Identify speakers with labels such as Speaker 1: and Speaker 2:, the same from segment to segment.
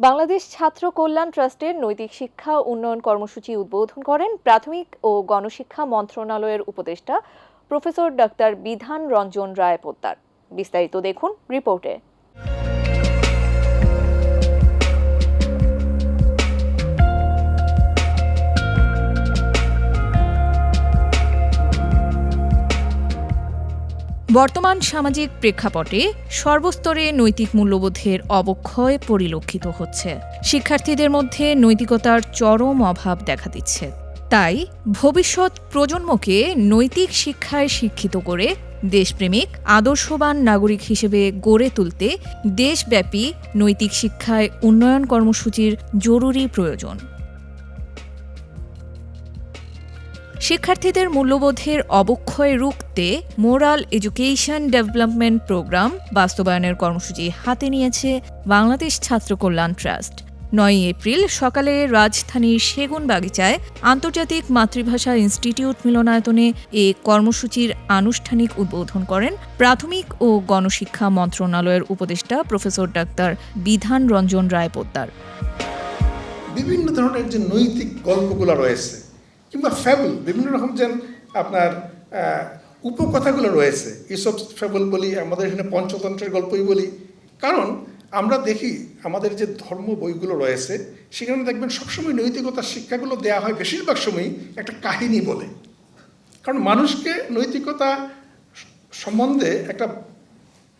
Speaker 1: বাংলাদেশ ছাত্র কল্যাণ ট্রাস্টের নৈতিক শিক্ষা উন্নয়ন কর্মসূচি উদ্বোধন করেন প্রাথমিক ও গণশিক্ষা মন্ত্রণালয়ের উপদেষ্টা প্রফেসর ডাক্তার বিধান রঞ্জন রায় পোদ্দার বিস্তারিত দেখুন রিপোর্টে।
Speaker 2: বর্তমান সামাজিক প্রেক্ষাপটে সর্বস্তরে নৈতিক মূল্যবোধের অবক্ষয় পরিলক্ষিত হচ্ছে। শিক্ষার্থীদের মধ্যে নৈতিকতার চরম অভাব দেখা দিচ্ছে। তাই ভবিষ্যৎ প্রজন্মকে নৈতিক শিক্ষায় শিক্ষিত করে দেশপ্রেমিক, আদর্শবান নাগরিক হিসেবে গড়ে তুলতে দেশব্যাপী নৈতিক শিক্ষায় উন্নয়ন কর্মসূচির জরুরি প্রয়োজন। শিক্ষার্থীদের মূল্যবোধের অবক্ষয় রুখতে মোরাল এডুকেশন ডেভেলপমেন্ট প্রোগ্রাম বাস্তবায়নের কর্মসূচি হাতে নিয়েছে বাংলাদেশ ছাত্র কল্যাণ ট্রাস্ট। নয় এপ্রিল সকালে রাজধানীর সেগুন বাগিচায় আন্তর্জাতিক মাতৃভাষা ইনস্টিটিউট মিলনায়তনে এ কর্মসূচির আনুষ্ঠানিক উদ্বোধন করেন প্রাথমিক ও গণশিক্ষা মন্ত্রণালয়ের উপদেষ্টা প্রফেসর ডাক্তার বিধান রঞ্জন রায় পোদ্দার
Speaker 3: বিভিন্ন ধরনের যে নৈতিক গল্পগুলো রয়েছে কিংবা ফ্যাবল বিভিন্ন রকম যেন আপনার উপকথাগুলো রয়েছে। এসব ফ্যাবল বলি, আমাদের এখানে পঞ্চতন্ত্রের গল্পই বলি। কারণ আমরা দেখি, আমাদের যে ধর্ম বইগুলো রয়েছে, সেখানে দেখবেন সবসময় নৈতিকতার শিক্ষাগুলো দেওয়া হয় বেশিরভাগ সময়ই একটা কাহিনী বলে। কারণ মানুষকে নৈতিকতা সম্বন্ধে একটা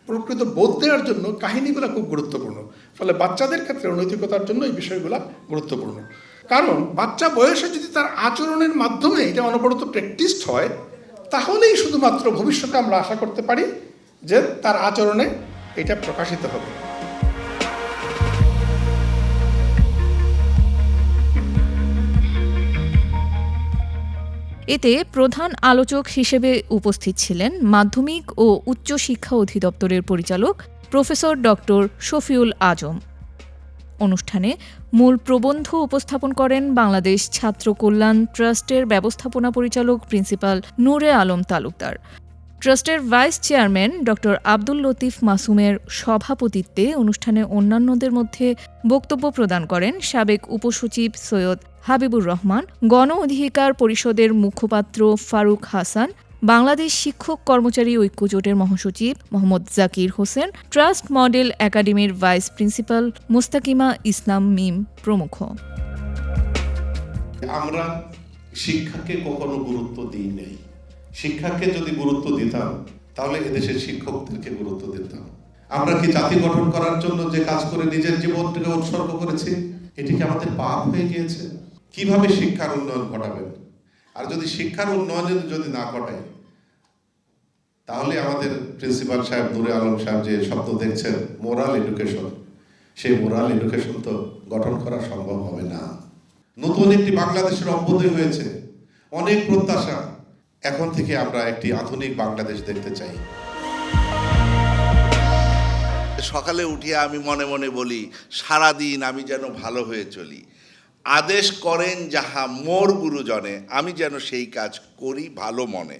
Speaker 3: প্রকৃত বোধ দেওয়ার জন্য কাহিনীগুলো খুব গুরুত্বপূর্ণ। ফলে বাচ্চাদের ক্ষেত্রে নৈতিকতার জন্য এই বিষয়গুলো গুরুত্বপূর্ণ। কারণ বাচ্চা বয়সে যদি তার আচরণের মাধ্যমে এটা অনবরত প্র্যাকটিসড হয়, তাহলেই শুধুমাত্র ভবিষ্যতে আমরা আশা করতে পারি যে তার আচরণে এটা প্রকাশিত হবে।
Speaker 2: এতে প্রধান আলোচক হিসেবে উপস্থিত ছিলেন মাধ্যমিক ও উচ্চ শিক্ষা অধিদপ্তরের পরিচালক প্রফেসর ডক্টর শফিউল আজম। অনুষ্ঠানে মূল প্রবন্ধ উপস্থাপন করেন বাংলাদেশ ছাত্র কল্যাণ ট্রাস্টের ব্যবস্থাপনা পরিচালক প্রিন্সিপাল নূরে আলম তালুকদার। ট্রাস্টের vice chairman doctor Abdul Latif মাসুমের সভাপতিত্বে অনুষ্ঠানে অন্যান্যদের মধ্যে বক্তব্য প্রদান করেন সাবেক উপসচিব সৈয়দ হাবিবুর রহমান, গণ অধিকার পরিষদের মুখপাত্র ফারুক হাসান বাংলাদেশ শিক্ষক কর্মচারী ঐক্য জোটের মহাসচিব মোহাম্মদ জাকির হোসেন, ট্রাস্ট মডেল একাডেমির ভাইস প্রিন্সিপাল মুস্তাকিমা ইসলাম মিম প্রমুখ।
Speaker 4: আমরা শিক্ষাকে কখনো গুরুত্ব দিই নাই। শিক্ষাকে যদি গুরুত্ব দিতাম, তাহলে এদেশের শিক্ষকদেরকে গুরুত্ব দিতাম। আমরা কি জাতি গঠন করার জন্য যে কাজ করে নিজের জীবনটাকে উৎসর্গ করেছি, এটি কি আমাদের পাপ হয়ে গিয়েছে? কীভাবে শিক্ষার উন্নয়ন ঘটাবেন? আর যদি শিক্ষার উন্নয়ন যদি না ঘটায় তাহলে আমাদের প্রিন্সিপাল সাহেব, নুরে আলম সাহেব যে শব্দ দেখছেন, মোরাল এডুকেশন, সেই মোরাল এডুকেশন তো গঠন করা সম্ভব হবে না। নতুন একটি বাংলাদেশের অভ্যুদয় হয়েছে। অনেক প্রত্যাশা এখন থেকে আমরা একটি আধুনিক বাংলাদেশ দেখতে চাই।
Speaker 5: সকালে উঠিয়া আমি মনে মনে বলি, সারাদিন আমি যেন ভালো হয়ে চলি। আদেশ করেন যাহা মোর গুরুজনে, আমি যেন সেই কাজ করি ভালো মনে।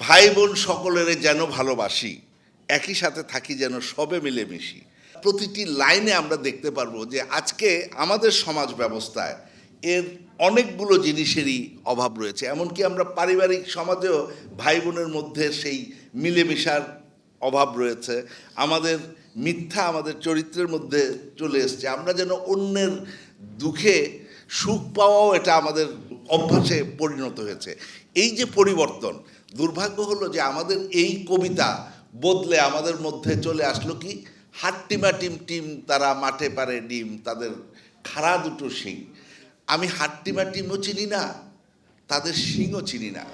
Speaker 5: ভাই বোন সকলের যেন ভালোবাসি, একই সাথে থাকি যেন সবে মিলেমিশি। প্রতিটি লাইনে আমরা দেখতে পারব যে আজকে আমাদের সমাজ ব্যবস্থায় এর অনেকগুলো জিনিসেরই অভাব রয়েছে। এমনকি আমরা পারিবারিক সমাজেও ভাই বোনের মধ্যে সেই মিলেমিশার অভাব রয়েছে। আমাদের মিথ্যা আমাদের চরিত্রের মধ্যে চলে এসছে। আমরা যেন অন্যের দুঃখে সুখ পাওয়াও এটা আমাদের অভ্যাসে পরিণত হয়েছে। এই যে পরিবর্তন, দুর্ভাগ্য হলো যে আমাদের এই কবিতা বদলে আমাদের মধ্যে চলে আসলো কি? হাট্টিমা টিম টিম তারা মাঠে পারে ডিম, তাদের খাড়া দুটো শিং। আমি হাট্টিমা টিমও চিনি না, তাদের শিংও চিনি না।